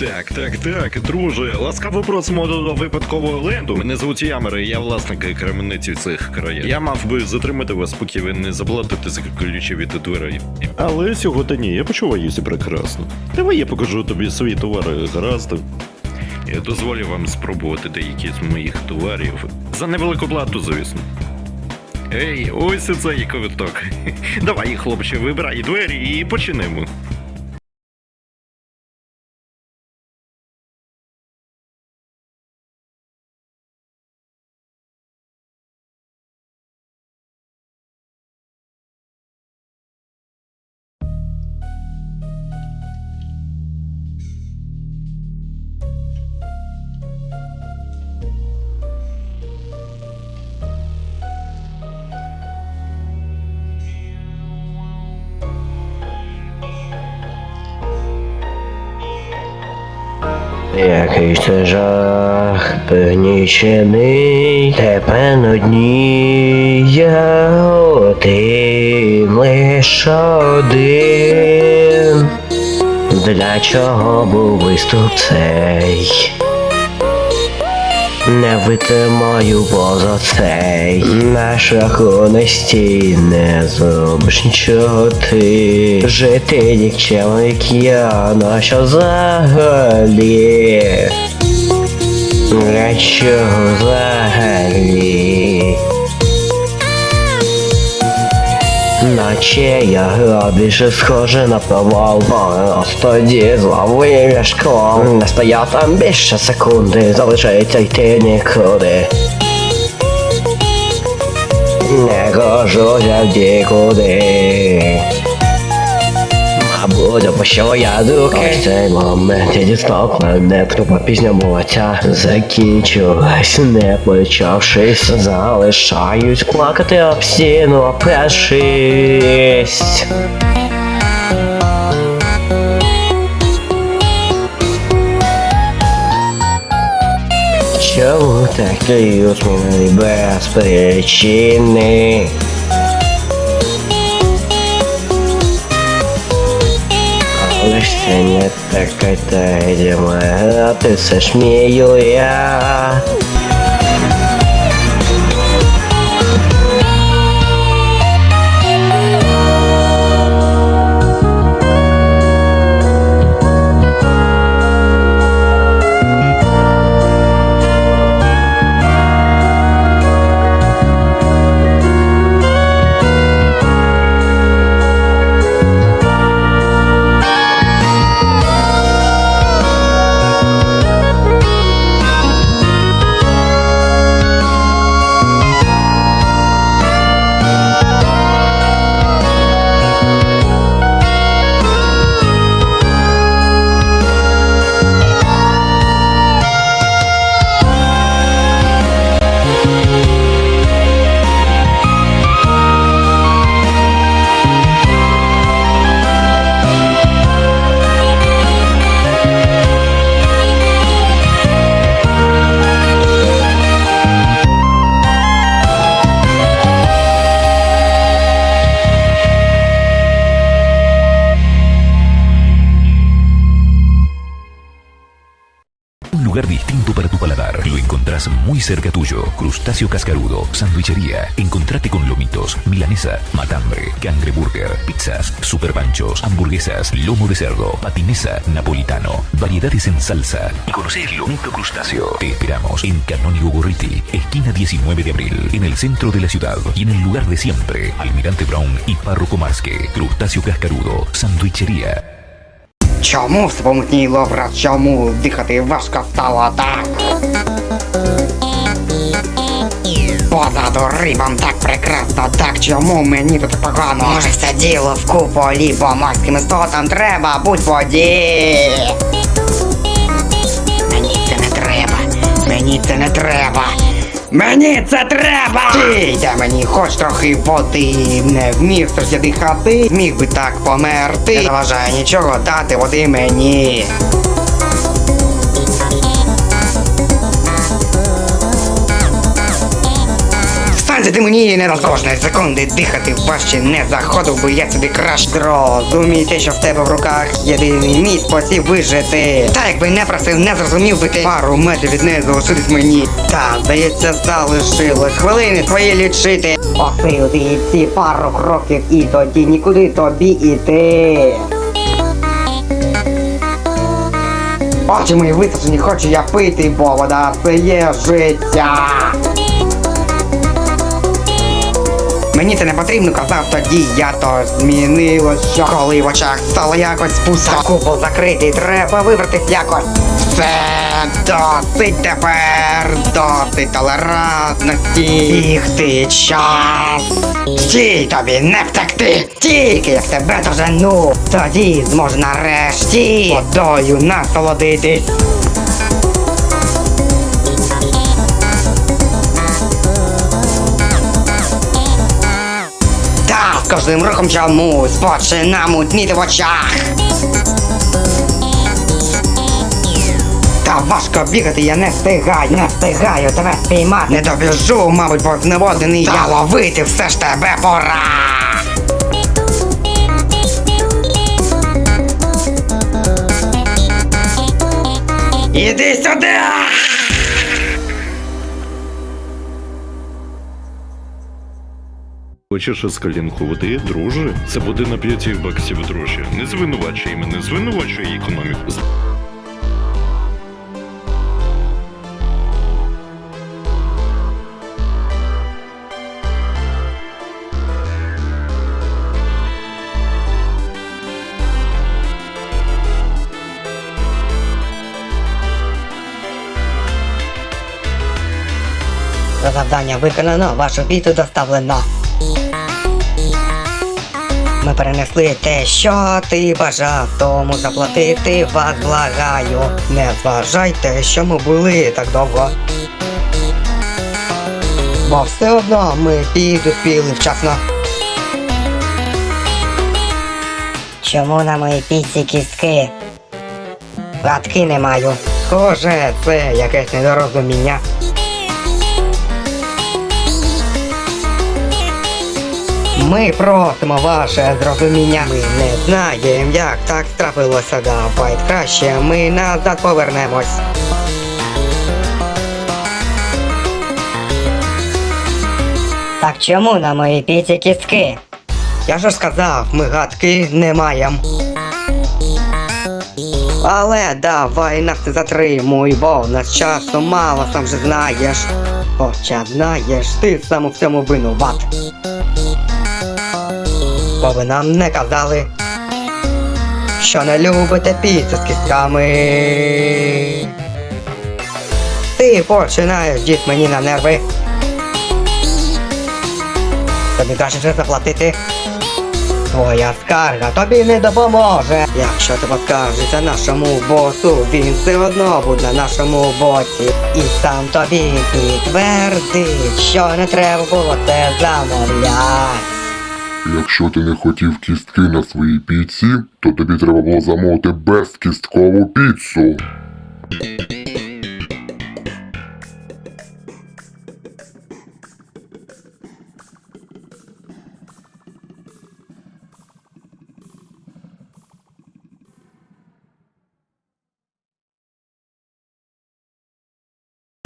Так, так, так, друже, ласкаво просимо до випадкового ленду. Мене звуть Ямер, і я власник крамниці цих краях. Я мав би затримати вас, поки ви не заплатите за ключі від дверей. Але сьогодні ні, я почуваюся прекрасно. Давай я покажу тобі свої товари, гаразд. Я дозволю вам спробувати деякі з моїх товарів. За невелику плату, звісно. Ей, ось і цей квиток. Давай, хлопче, вибирай двері і починемо. Який це жах, певнічений, тепер одні я один, лиш один. Для чого був виступ цей? Не витримаю поза цей На шляху не стій, не зробиш нічого ти Жити нікчем, як я, на що взагалі? Для чого взагалі Наче я гра схоже на провал Раз тоді зловив шкло Не стояв там більше секунди Залишається йти нікуди Не кажу я Мабуть, опущу я дуки Ось цей момент. Я дістав планету по пізньому оця Закінчилась, не почавшись Залишаюсь плакати об стіну, опешись Чому такий усміхнений без причини? Але ж це не така та йдемо грати, все ж мію я. encontrás muy cerca tuyo. Crustáceo cascarudo, sandwichería. Encontrate con lomitos, milanesa, matambre, cangreburger, pizzas, super panchos, hamburguesas, lomo de cerdo, patinesa, napolitano, variedades en salsa. Y conocer el lomito crustáceo. Te esperamos en Canónigo Gorriti, esquina 19 de abril, en el centro de la ciudad y en el lugar de siempre. Almirante Brown y Párroco Marsque. Crustáceo cascarudo, sandwichería. Чому все помутніло, брат? Чому дихати важко стало так? Позаду рибам так прекрасно, так чому мені тут погано? Може все діло в куполі, бо морським істотам треба будь воді. Мені це не треба, мені це не треба. Мені це треба! Де мені хоч трохи води, не вмів хтось дихати, міг би так померти. Не заважає нічого дати води мені. Ти мені не дозволиш кожної секунди дихати важче не заходив би я сюди краще. Зрозумійте, що в тебе в руках єдиний мій спосіб вижити. Та якби не просив, не зрозумів би ти пару метрів від неї залишитись мені. Та, здається, залишилось хвилини твої лічити. Посилити ці пару кроків і тоді нікуди тобі іти. Очі мої висушені, хочу я пити, бо вода це є життя. Мені це не потрібно, казав тоді, я то змінилось, що коли в очах стало якось пусто. Купол закритий, треба вибратись якось. Все досить тепер, досить толерантності. Бігти час. Стій тобі не втекти. Тільки як тебе дожену, тоді зможу нарешті водою насолодитись. Кожним рухом чомусь почина мутніти в очах. Та важко бігати, я не встигаю, не встигаю тебе спіймати. Не добіжу, мабуть, бо зневодений я ловити все ж тебе пора. Іди сюди! Хочеш ескалінкувати, друже? Це буде на 5 баксів друже. Не звинувачуй мене, звинувачуй економіку. Завдання виконано, вашу піту доставлено. Ми перенесли те, що ти бажав, тому заплатити вас благаю. Не зважайте, що ми були так довго. Бо все одно ми підуспіли вчасно. Чому на моїй піці кістки? Гадки не маю. Схоже, це якесь недорозуміння. Ми просимо ваше зрозуміння. Ми не знаємо, як так трапилося. Давай краще ми назад повернемось. Так чому на моїй піці кістки? Я ж сказав, ми гадки не маємо. Але давай нас не затримуй, бо в нас часу мало, сам же знаєш. Хоча знаєш, ти сам у всьому винуват. Бо ви нам не казали, що не любите піцу з кістками. Ти починаєш діти мені на нерви. Тобі краще заплатити. Твоя скарга тобі не допоможе. Якщо ти поскаржишся нашому босу, він все одно буде на нашому боці. І сам тобі підтвердить, що не треба було це замовляти. Якщо ти не хотів кістки на своїй піці, то тобі треба було замовити безкісткову піцу.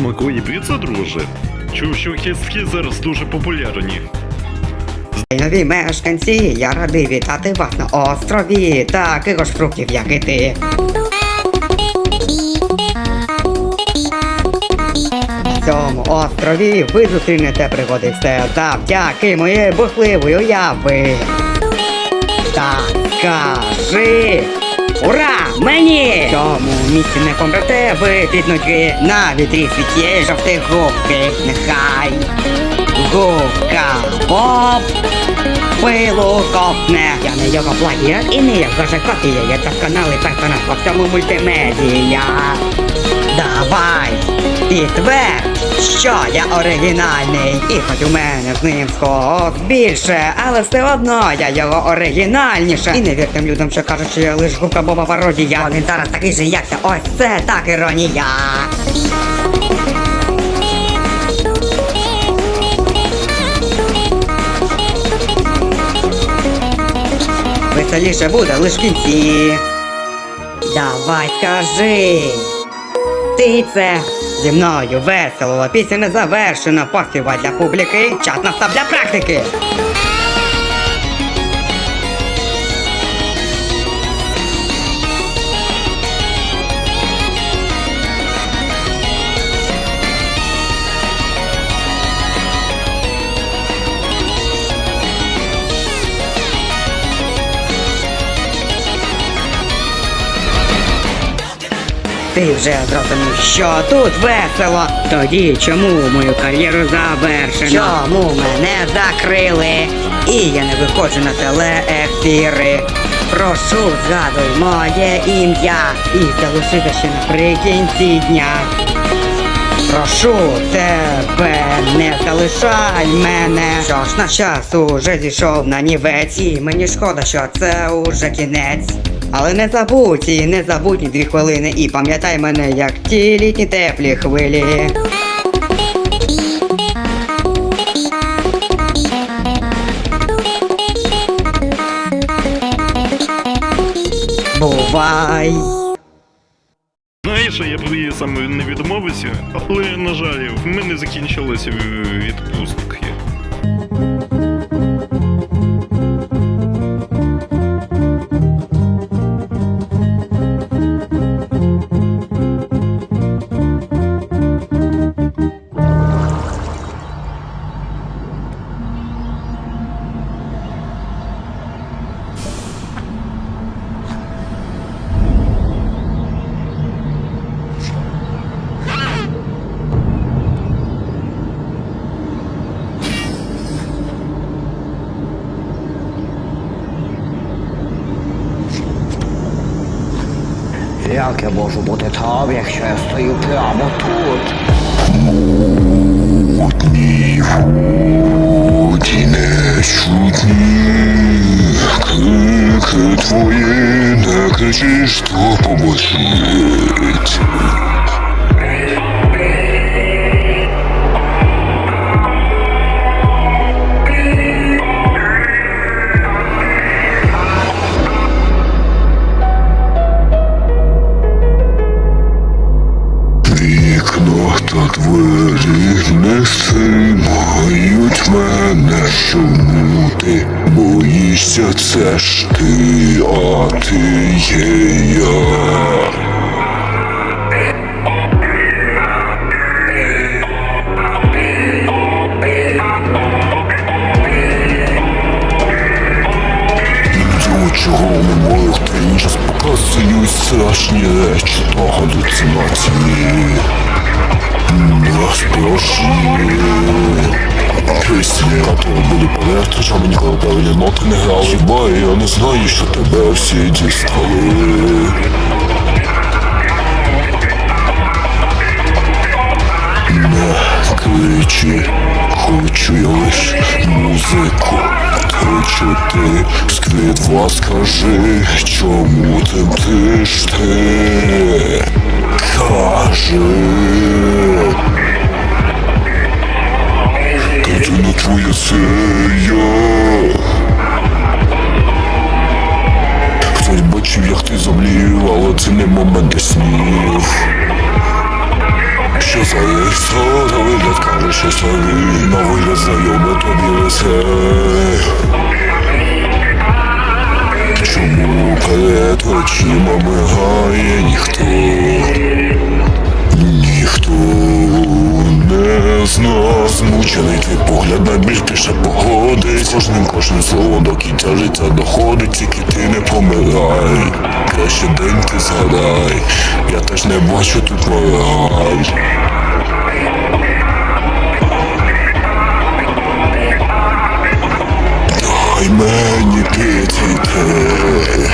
Смакує піца, друже? Чув, що кістки зараз дуже популярні. Нові мешканці, я радий вітати вас на острові таких ж фруктів, як і ти. На цьому острові ви зустрінете пригоди все завдяки моєї бурхливої уяви. Так, скажи! Ура! Мені! В цьому місці не помрете ви від нудьги на вітрі світлє жовтих губки. Нехай губка поп пилу копне. Я не його плагіат і не його же копія. Я досконалий персонаж по всьому мультимедія. Давай, підтвердь, що я оригінальний. І хоч у мене з ним сход більше, але все одно я його оригінальніше. І не вір тим людям, що кажуть, що я лиш губка Боба пародія. Він зараз такий же, як я. Ось це так іронія. Веселіше буде лиш в кінці. Давай скажи. Ти це зі мною весело, пісня не завершена, поспівай для публіки, час настав для практики. Ти вже зрозумів, що тут весело. Тоді чому мою кар'єру завершено? Чому мене закрили? І я не виходжу на телеефіри. Прошу, згадуй моє ім'я і залишися ще наприкінці дня. Прошу тебе, не залишай мене. Що ж наш час уже зійшов на нівець, і мені шкода, що це уже кінець. Але не забудь і не забудь ні дві хвилини, і пам'ятай мене, як ті літні теплі хвилі. Бувай. Знаєш, я б саме не відмовився, але, на жаль, в мене закінчилися відпустки. Як я можу бути там, якщо я стою прямо тут? Мутні воді не чутні, крики твої не кричиш, то поможіть. Вікно та двері не стримають мене, чому ти боїшся, це ж ти, а ти є я. Час показують страшні речі та галюцинації. Насправжні. Пісні то були поверхні, що мені коли правильні ноти не грали. Хіба я не знаю, що тебе всі дістали. Не кричи, хочу я лиш музику. Хочу ти сквітла скажи, чому ти ти ти? Кажи. Та це не твоє це я. Хтось бачив, як ти замлів, але це не момент для снів. Що за яйцо, на вигляд каже, що старий На вигляд знайоме тобі лице Чому перед очима мигає ніхто. Ніхто не зна Змучений твій погляд найбільш пише погоди З кожним кожним словом до кінця життя доходить Тільки ти не помирай. Краще день ти згадай. Я теж не бачу тут мораль. Дай мені підійти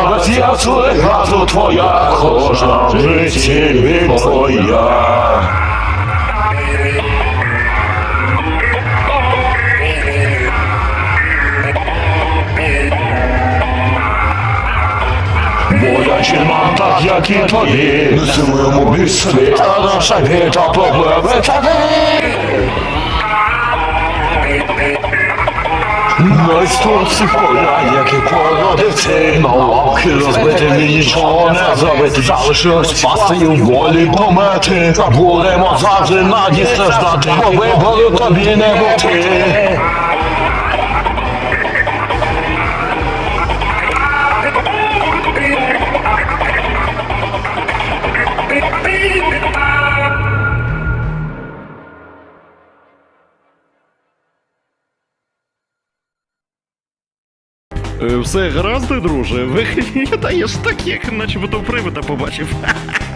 Кожна версія газу твоя, кожна в житті твоя. Моя чільма, так як і твої, несемо місці, а наша віта проблеми таки. Найсторці поля, як і породивці На лавки розбити нічого не зробити Залишилось пасти в волі помети будемо завжди наді страждати Бо вибору тобі не бути Все гаразд, друже, виглядаєш так, як начебто привида побачив.